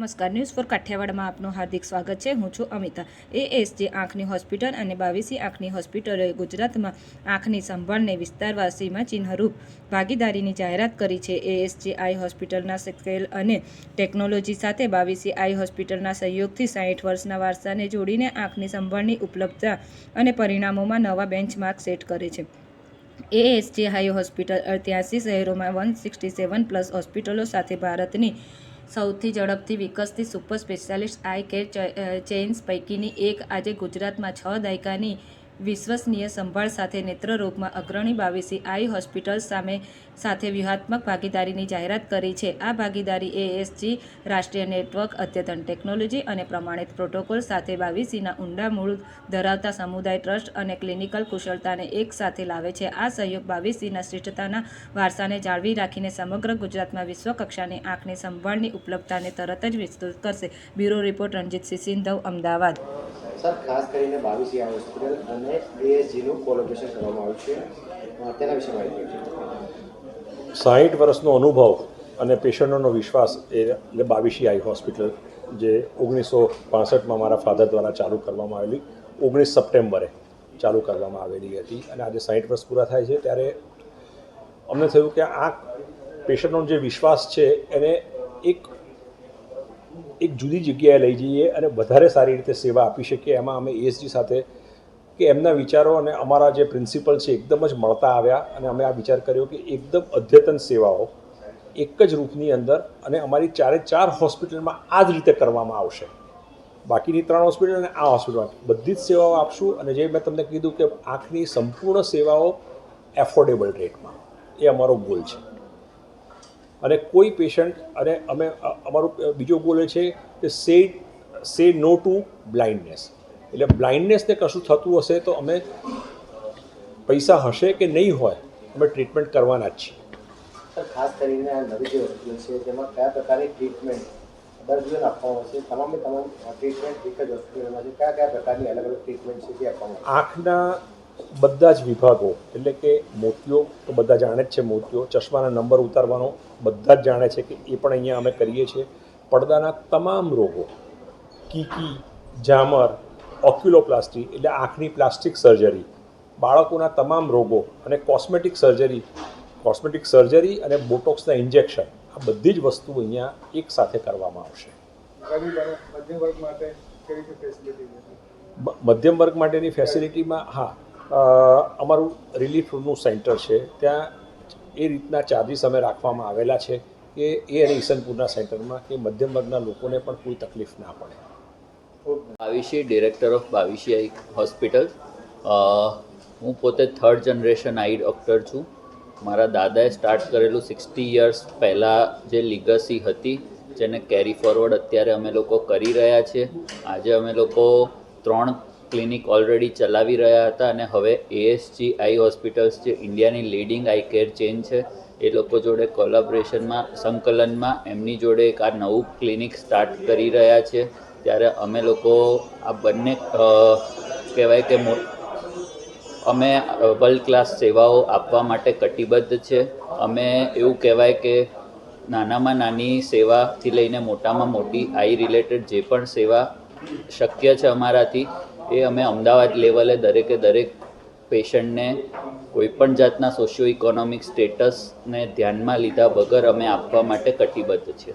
નમસ્કાર. News for કાઠિયાવાડમાં આપનું હાર્દિક સ્વાગત છે. હું છું અમિતા. એએસજે આંખની હોસ્પિટલ અને બાવીસી આંખની હોસ્પિટલોએ ગુજરાતમાં આંખની સંભાળને વિસ્તારવા સીમાચિહ્નરૂપ ભાગીદારીની જાહેરાત કરી છે. એએસજે આઈ હોસ્પિટલના સ્કેલ અને ટેકનોલોજી સાથે બાવીસી આઈ હોસ્પિટલના સહયોગથી સાહીઠ વર્ષના વારસાને જોડીને આંખની સંભાળની ઉપલબ્ધતા અને પરિણામોમાં નવા બેન્ચમાર્ક સેટ કરે છે. એએસજે હાઈ હોસ્પિટલ અત્યાસી શહેરોમાં વન સિક્સટી સેવન પ્લસ હોસ્પિટલો સાથે ભારતની સૌથી ઝડપથી વિકસતી super specialist eye care chains પૈકીની એક આજે ગુજરાતમાં છ દાયકાની વિશ્વસનીય સંભાળ સાથે નેત્રરોગમાં અગ્રણી બાવીસી આઈ હોસ્પિટલ સામે સાથે વ્યૂહાત્મક ભાગીદારીની જાહેરાત કરી છે. આ ભાગીદારી એએસજી, રાષ્ટ્રીય નેટવર્ક, અદ્યતન ટેકનોલોજી અને પ્રમાણિત પ્રોટોકોલ સાથે બાવીસીના ઊંડા મૂળ ધરાવતા સમુદાય ટ્રસ્ટ અને ક્લિનિકલ કુશળતાને એક સાથે લાવે છે. આ સહયોગ બાવીસીના શ્રેષ્ઠતાના વારસાને જાળવી રાખીને સમગ્ર ગુજરાતમાં વિશ્વ કક્ષાની આંખની સંભાળની ઉપલબ્ધતાને તરત જ વિસ્તૃત કરશે. Bureau report Ranjitsinh Sindhav, Ahmedabad. Sir ખાસ કરીને બાવીસી હોસ્પિટલ અને બીએસજીનું કોલોબરેશન કરવામાં આવ્યું છે. તેના વિશે માહિતી સાહીઠ વર્ષનો અનુભવ અને પેશન્ટોનો વિશ્વાસ એ બાવીસી આઈ હોસ્પિટલ, જે ઓગણીસો પાસઠમાં મારા ફાધર દ્વારા ચાલુ કરવામાં આવેલી, ઓગણીસ સપ્ટેમ્બરે ચાલુ કરવામાં આવેલી હતી અને આજે સાહીઠ વર્ષ પૂરા થાય છે. ત્યારે અમને થયું કે આ પેશન્ટનો જે વિશ્વાસ છે, એને એક એક જુદી જગ્યાએ લઈ જઈએ અને વધારે સારી રીતે સેવા આપી શકીએ. એમાં અમે એએસજી સાથે કે એમના વિચારો અને અમારા જે પ્રિન્સિપલ છે એકદમ જ મળતા આવ્યા અને અમે આ વિચાર કર્યો કે એકદમ અદ્યતન સેવાઓ એક જ રૂપની અંદર અને અમારી ચારે ચાર હોસ્પિટલમાં આ જ રીતે કરવામાં આવશે. બાકીની ત્રણ હોસ્પિટલ અને આ હોસ્પિટલમાં બધી જ સેવાઓ આપશું અને જે મેં તમને કીધું કે આંખની સંપૂર્ણ સેવાઓ એફોર્ડેબલ રેટમાં એ અમારો ગોલ છે. અને કોઈ પેશન્ટ અને અમે અમારું બીજો ગોલ એ છે કે સે સે નો ટુ બ્લાઇન્ડનેસ એટલે બ્લાઇન્ડનેસને કશું થતું હશે તો અમે પૈસા હશે કે નહીં હોય અમે ટ્રીટમેન્ટ કરવાના જ છીએ. ખાસ કરીને આ નવી જે હોસ્પિટલ છે તેમાં કયા પ્રકારની ટ્રીટમેન્ટ દર્દીઓને આપવામાં આવશે? તમામે તમામ ટ્રીટમેન્ટ એક જ હોસ્પિટલમાં છે. કયા કયા પ્રકારની અલગ અલગ ટ્રીટમેન્ટ છે તે આપવામાં આંખના બધા જ વિભાગો એટલે કે મોતિયો તો બધા જાણે જ છે મોતિયો ચશ્માના નંબર ઉતારવાનો બધા જ જાણે છે કે એ પણ અહીંયા અમે કરીએ છીએ. પડદાના તમામ રોગો કીકી ઝામર ઓક્યુલોપ્લાસ્ટી એટલે આંખની પ્લાસ્ટિક સર્જરી બાળકોના તમામ રોગો અને કોસ્મેટિક સર્જરી કોસ્મેટિક સર્જરી અને બોટોક્સના ઇન્જેક્શન આ બધી જ વસ્તુ અહીંયા એક સાથે કરવામાં આવશે. મધ્યમ વર્ગ માટેની ફેસિલિટીમાં હા અમારું રિલીફનું સેન્ટર છે. ત્યાં એ રીતના ચાર્જીસ અમે રાખવામાં આવેલા છે કે એ અને ઈસનપુરના સેન્ટરમાં કે મધ્યમ વર્ગના લોકોને પણ કોઈ તકલીફ ના પડે. Bavisi director of Bavisi eye hospital હું પોતે થર્ડ જનરેશન આઈ ડૉક્ટર છું. મારા દાદાએ સ્ટાર્ટ કરેલું સિક્સટી યર્સ પહેલાં જે લીગસી હતી, જેને કેરી ફોરવર્ડ અત્યારે અમે લોકો કરી રહ્યા છીએ આજે અમે લોકો ત્રણ ક્લિનિક ઓલરેડી ચલાવી રહ્યા હતા અને હવે એએસજી આઈ હોસ્પિટલ્સ જે ઇન્ડિયાની લીડિંગ આઈ કેર ચેન છે, એ લોકો જોડે કોલાબરેશનમાં, સંકલનમાં, એમની જોડે એક આ નવું ક્લિનિક સ્ટાર્ટ કરી રહ્યા છે. ત્યારે અમે લોકો આ બંને કહેવાય કે અમે વર્લ્ડ ક્લાસ સેવાઓ આપવા માટે કટિબદ્ધ છે. અમે એવું કહેવાય કે નાનામાં નાની સેવાથી લઈને મોટામાં મોટી આઈ રિલેટેડ જે પણ સેવા શક્ય છે અમારાથી એ અમે અમદાવાદ લેવલે દરેકે દરેક પેશન્ટને કોઈપણ જાતના સોશિયો ઇકોનોમિક સ્ટેટસને ધ્યાનમાં લીધા વગર અમે આપવા માટે કટિબદ્ધ છીએ.